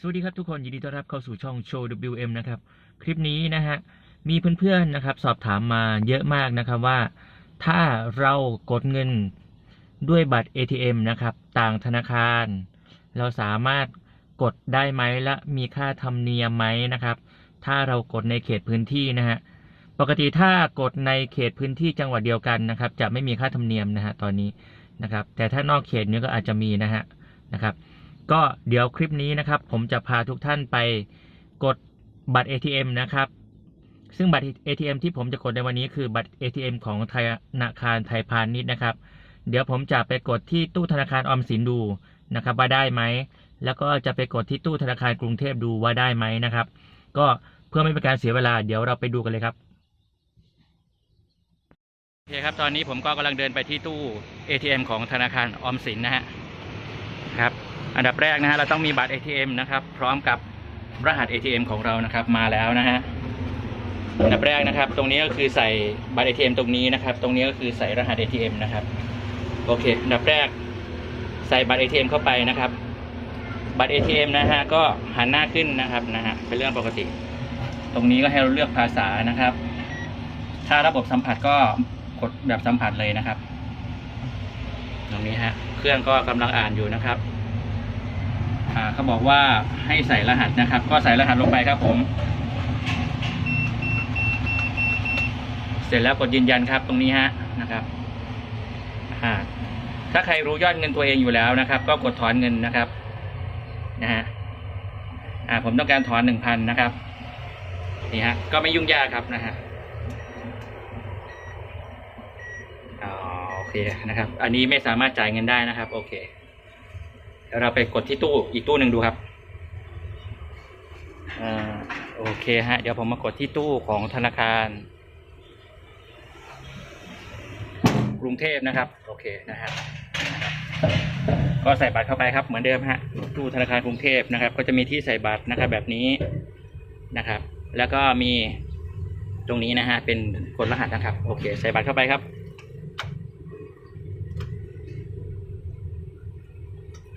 สวัสดีครับทุกคนยินดีต้อนรับเข้าสู่ช่องโชว์ WM นะครับคลิปนี้นะฮะมีเพื่อนๆนะครับ สอบถามมาเยอะมากนะครับว่า ถ้าเรากดเงินด้วยบัตร ATM นะครับ ต่างธนาคาร เราสามารถกดได้ไหมและมีค่าธรรมเนียมไหมนะครับ ถ้าเรากดในเขตพื้นที่นะฮะปกติถ้ากดในเขตพื้นที่จังหวัดเดียวกันนะครับ จะไม่มีค่าธรรมเนียมนะฮะตอนนี้นะครับ แต่ถ้านอกเขตเนี้ก็อาจจะมีนะฮะนะครับ ก็เดี๋ยวคลิปนี้นะครับ ผมจะพาทุกท่านไปกดบัตร ATM นะครับ ซึ่งบัตร ATM ที่ผมจะกดในวันนี้คือบัตร ATM ของธนาคารไทยพาณิชย์นะครับ เดี๋ยวผมจะไปกดที่ตู้ธนาคารออมสินดูนะครับ ว่าได้ไหม แล้วก็จะไปกดที่ตู้ธนาคารกรุงเทพดูว่าได้ไหมนะครับ ก็เพื่อไม่เป็นการเสียเวลาเดี๋ยวเราไปดูกันเลยครับโอเคครับตอนนี้ผมก็กำลังเดินไปที่ตู้ ATM ของธนาคารออมสินนะฮะครับ อันดับแรกนะฮะเราต้องมีบัตร ATM นะครับ พร้อมกับรหัส ATM ของเรานะครับมาแล้วนะฮะอันดับแรกนะครับ ตรงนี้ก็คือใส่บัตร ATM ตรงนี้นะครับ ตรงนี้ก็คือใส่รหัส ATM นะครับโอเคอันดับแรกใส่บัตร ATM เข้าไปนะครับ บัตร ATM นะฮะก็หันหน้าขึ้นนะครับนะฮะเป็นเรื่องปกติ ตรงนี้ก็ให้เราเลือกภาษานะครับ ถ้าระบบสัมผัสก็กดแบบสัมผัสเลยนะครับ ตรงนี้ฮะเครื่องก็กำลังอ่านอยู่นะครับ อ่าเขาบอกว่าให้ใส่รหัสนะครับ ก็ใส่รหัสลงไปครับผม เสร็จแล้วกดยืนยันครับตรงนี้ฮะนะครับอ่าถ้าใครรู้ยอดเงินตัวเองอยู่แล้วนะครับ ก็กดถอนเงินนะครับนะฮะอ่าผมต้องการถอนหนึ่งพันนะครับนี่ฮะก็ไม่ยุ่งยากครับนะฮะโอเคนะครับ อันนี้ไม่สามารถจ่ายเงินได้นะครับ โอเค เดี๋ยวเราไปกดที่ตู้อีกตู้หนึ่งดูครับอ่าโอเคฮะ เดี๋ยวผมมากดที่ตู้ของธนาคาร กรุงเทพนะครับ โอเคนะฮะก็ใส่บัตรเข้าไปครับเหมือนเดิมฮะตู้ธนาคารกรุงเทพนะครับ ก็จะมีที่ใส่บัตรนะครับแบบนี้นะครับ แล้วก็มีตรงนี้นะฮะเป็นกดรหัสนะครับ โอเค ใส่บัตรเข้าไปครับ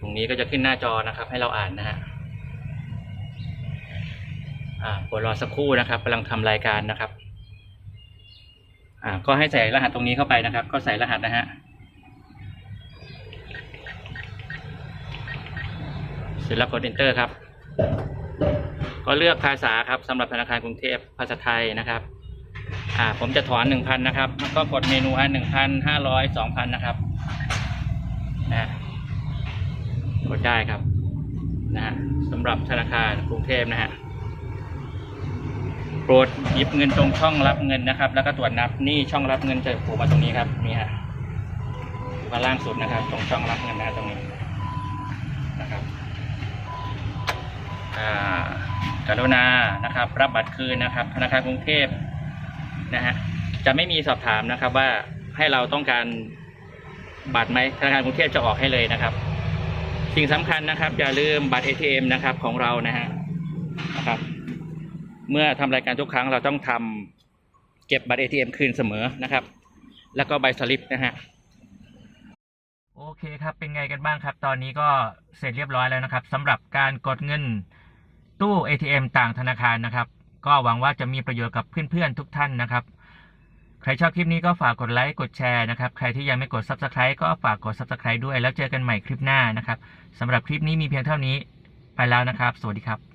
ตรงนี้ก็จะขึ้นหน้าจอนะครับ ให้เราอ่านนะฮะอ่ากดรอสักครู่นะครับกำลังทำรายการนะครับ อ่า ก็ให้ใส่รหัสตรงนี้เข้าไปนะครับ ก็ใส่รหัสนะฮะเสร็จแล้วกด enter ครับ ก็เลือกภาษาครับสำหรับธนาคารกรุงเทพภาษาไทยนะครับอ่าผมจะถอนหนึ่งพันนะครับ แล้วก็กดเมนูฮะหนึ่งพันห้าร้อยสองพันนะครับนะ กดได้ครับนะฮะสำหรับธนาคารกรุงเทพนะฮะโปรดหยิบเงินตรงช่องรับเงินนะครับ แล้วก็ตรวจนับนี่ช่องรับเงินจะโผล่มาตรงนี้ครับนี่ฮะมาล่างสุดนะครับ ตรงช่องรับเงินนะตรงนี้นะครับอ่ากรุณานะครับ รับบัตรคืนนะครับ ธนาคารกรุงเทพนะฮะจะไม่มีสอบถามนะครับว่าให้เราต้องการบัตรไหมธนาคารกรุงเทพจะออกให้เลยนะครับ สิ่งสำคัญนะครับ อย่าลืมบัตร ATM นะครับของเรานะฮะนะครับ เมื่อทำรายการทุกครั้งเราต้องทำเก็บบัตร ATM คืนเสมอนะครับ แล้วก็ใบสลิปนะฮะโอเคครับ เป็นไงกันบ้างครับ ตอนนี้ก็เสร็จเรียบร้อยแล้วนะครับสำหรับการกดเงินตู้ ATM ต่างธนาคารนะครับ ก็หวังว่าจะมีประโยชน์กับเพื่อนๆทุกท่านนะครับ ใครชอบคลิปนี้ก็ฝากกดไลค์กดแชร์นะครับ ใครที่ยังไม่กด Subscribe ก็ฝากกด Subscribe ด้วย แล้วเจอกันใหม่คลิปหน้านะครับสำหรับคลิปนี้มีเพียงเท่านี้ ไปแล้วนะครับ สวัสดีครับ